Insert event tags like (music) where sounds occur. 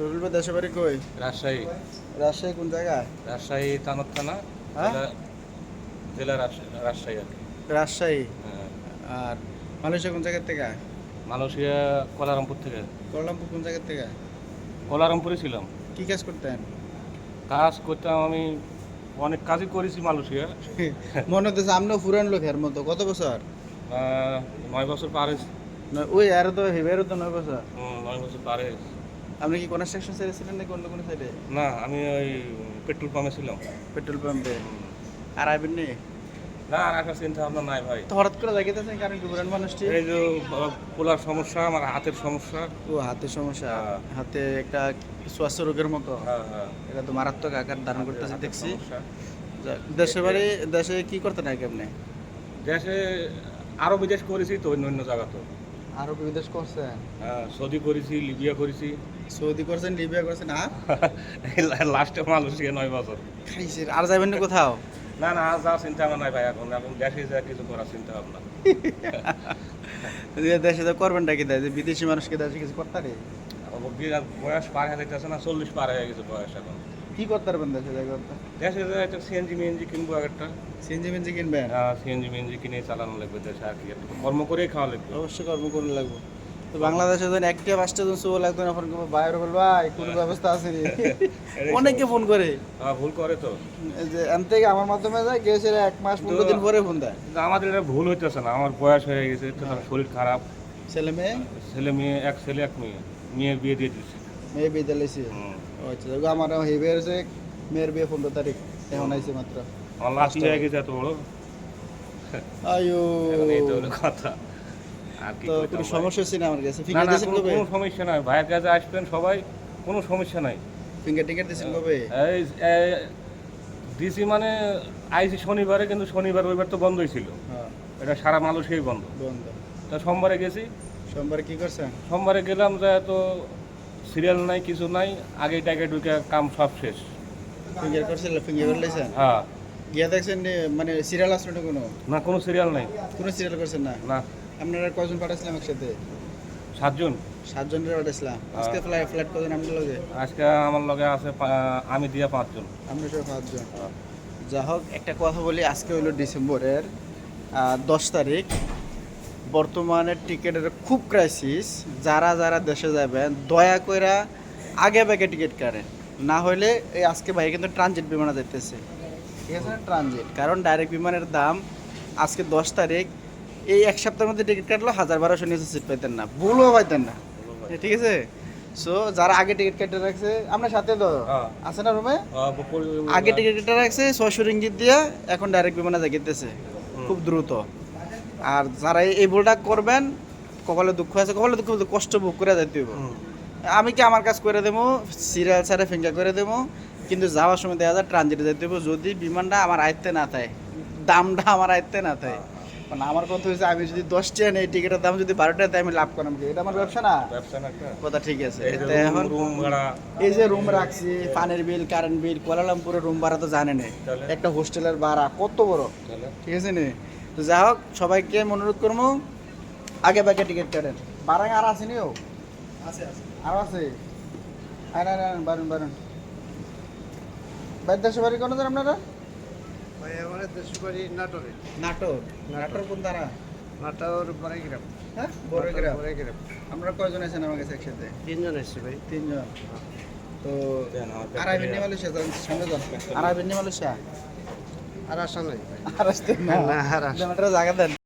রবিল ভাই দেশে বাড়ি কই? রাজশাহী। রাজশাহী কোন জায়গায়? রাজশাহী তানত থানা হ্যাঁ? জেলা রাজশাহী আর কি। রাজশাহী? হ্যাঁ। আর মালয়েশিয়া কোন জায়গার থেকে? মালয়েশিয়া কোলারামপুর থেকে। কোয়ালালামপুর কোন জায়গার থেকে? কোলারামপুরে ছিলাম। কি কাজ করতেন? কাজ করতাম আমি অনেক কাজই করেছি মালয়েশিয়া। (laughs) মনে হতেছে আমরাও পুরান লোক এর মতো। কত বছর? নয় বছর পার হয়েছে। ওই আর তো হেবেরও তো নয় বছর। নয় বছর পার হয়েছে। আপনি কি কনস্ট্রাকশন সাইডে ছিলেন নাকি অন্য কোনো সাইডে না আমি ওই পেট্রোল পাম্পে ছিলাম। পেট্রোল পাম্পে আর আইবেন নি? না আর একটা চিন্তা ভাবনা নাই ভাই। তো হঠাৎ করে দেখাইতেছেন কারণ কি পুরান মানুষটি? এই যে পোলার সমস্যা আমার হাতের সমস্যা। ও হাতের সমস্যা। হ্যাঁ। হাতে একটা শ্বাস রোগের মতো। হ্যাঁ হ্যাঁ। এটা তো মারাত্মক আকার ধারণ করতেছে দেখছি। দেশে বাড়ি দেশে কি করতে নাকি আপনি? দেশে আরও বিদেশ করেছি তো অন্য অন্য জায়গা তো। আরও বিদেশ করছেন? হ্যাঁ সৌদি করেছি লিবিয়া করেছি। সৌদি করছেন লিবিয়া করছেন আর লাস্টে মালয়েশিয়া নয় বছর। আর যাবেন না কোথাও? (laughs) না না আজ যা চিন্তা ভাবনা নাই ভাই এখন এখন দেশে যা কিছু করার চিন্তা ভাবনা। (laughs) দেশে তো করবেনটা কি দেয় যে বিদেশি মানুষকে দেশে কিছু করতে বয়স পার হয়ে যাচ্ছে না চল্লিশ পার হয়ে গেছে বয়স এখন। কি করতে পারবেন দেশে যাই করতে? দেশে একটা সিএনজি মিএনজি কিনবো একটা সিএনজি মিনজি কিনবেন? সিএনজি মিএনজি কিনে চালানো লাগবে দেশে আর কি। কর্ম করেই খাওয়া লাগবে। অবশ্যই কর্ম করে লাগবে। তো বাংলাদেশে যখন একটা পাঁচটা জন চুবো লাগতো না ফোন করব বাইরে ভাই কোনো ব্যবস্থা আছে রে? (laughs) অনেকে ফোন করে। হ্যাঁ, ভুল করে তো। যে এন থেকে আমার মাধ্যমে যায় গেছে এক মাস পনেরো দিন পরে ফোন দেয়। আমাদের এটা ভুল হইতেছে না। আমার বয়স হয়ে গেছে শরীর খারাপ। ছেলে মেয়ে? ছেলে মেয়ে এক ছেলে এক মেয়ে। মেয়ে বিয়ে দিয়ে দিচ্ছে মেয়ে বিয়ে দিয়েছে আচ্ছা দেখো আমার হেবে হয়েছে মেয়ের বিয়ে পনেরো তারিখ এখন আইছে মাত্র হয়ে গেছে এত বড় আয়ো এই তো কথা তো কোনো সমস্যা না আমার কাছে ফিঙ্গার দিয়েছেন কবে কোনো সমস্যা নাই ভাইয়ের কাছে আসবেন সবাই কোনো সমস্যা নাই ফিঙ্গার টিঙ্গার দিয়েছেন কবে এই ডিসি মানে আইসি শনিবারে কিন্তু শনিবার রবিবার তো বন্ধই ছিল। হ্যাঁ। এটা সারা মালয়েশিয়াই বন্ধ। বন্ধ। তা সোমবারে গেছি। সোমবারে কি করছেন? সোমবারে গেলাম যে তো সিরিয়াল নাই কিছু নাই আগে টাকে ঢুকে কাম সব শেষ। ফিঙ্গার করছিল ফিঙ্গার করলেছেন হ্যাঁ। গিয়া দেখছেন মানে সিরিয়াল আসলো না কোনো? না কোনো সিরিয়াল নাই। কোনো সিরিয়াল করছেন না? না। আপনারা কজন পাঠাইছিলাম একসাথে? সাতজন। সাতজনের পাঠাইছিলাম। আজকে ফ্লাইট ফ্লাইট কজন আপনার লগে? আজকে আমার লগে আছে আমি দিয়া পাঁচজন। আমরা সব পাঁচজন। যা হোক একটা কথা বলি আজকে হলো ডিসেম্বরের দশ তারিখ। বর্তমানে টিকিটের খুব ক্রাইসিস যারা যারা দেশে যাবেন দয়া কইরা আগে ব্যাগে টিকিট কাটেন। না হলে এই আজকে ভাই কিন্তু ট্রানজিট বিমানে যাইতেছে। ঠিক আছে? না ট্রানজিট কারণ ডাইরেক্ট বিমানের দাম আজকে দশ তারিখ এই এক সপ্তাহের মধ্যে টিকিট কাটলো হাজার বারোশো নিচে সিট পাইতেন না। ভুলও পাইতেন না। ঠিক আছে? সো যারা আগে টিকিট কেটে রাখছে আপনার সাথে তো? হ্যাঁ। আছে না রুমে? আগে টিকিট কেটে রাখছে ছয়শো রিঙ্গিত দিয়ে এখন ডাইরেক্ট বিমানে যাইতেছে। খুব দ্রুত। আর যারা এই- ভুলটা করবেন কপালে দুঃখ আছে কপালে দুঃখ বলতে কষ্ট ভোগ করে যাইতে হইব। আমি কি আমার কাজ করে দেবো? সিরিয়াল ছাড়া ফিঙ্গার করে দেবো। কিন্তু যাওয়ার সময় দেখা যায় ট্রানজিটে যেতে হইব। যদি বিমানটা আমার আয়ত্তে না থাকে দামটা আমার আয়ত্তে না থাকে মানে আমার কথা হচ্ছে আমি যদি দশ টাকা নেই টিকিটের দাম যদি বারো টাকা আমি লাভ করাম কি? এটা আমার ব্যবসা না? কথা ঠিক আছে। এই যে এখন এই যে রুম রাখছি পানির বিল কারেন্ট বিল কুয়ালালামপুরের রুম ভাড়া তো জানেন? একটা হোস্টেলের ভাড়া কত বড়? ঠিক আছে নি? তো যাই হোক সবাইকে আমি অনুরোধ করব আগে বাগে টিকিট কাটেন। বারাং আর আছে নিও আছে আছে। আরও আছে? আয় না না বারুন বারুন। বাইর দেশে বাড়ি কোনো আপনারা? ভাই আমার দেশের বাড়ি নাটোরে। নাটোর। নাটোর। কোন তারা? নাটোর বড়াইগ্রাম হ্যাঁ? বড়াইগ্রাম আমরা কয়জন আছেন আমার কাছে একসাথে? তিনজন এসছে ভাই। তিনজন। তো বিন্নি মালয়েশিয়া সামনে যান। আড়াই বিন্নি মালয়েশিয়া আর আসা নাই। আর আসতে না না, আর আসতে- জায়গা দেন।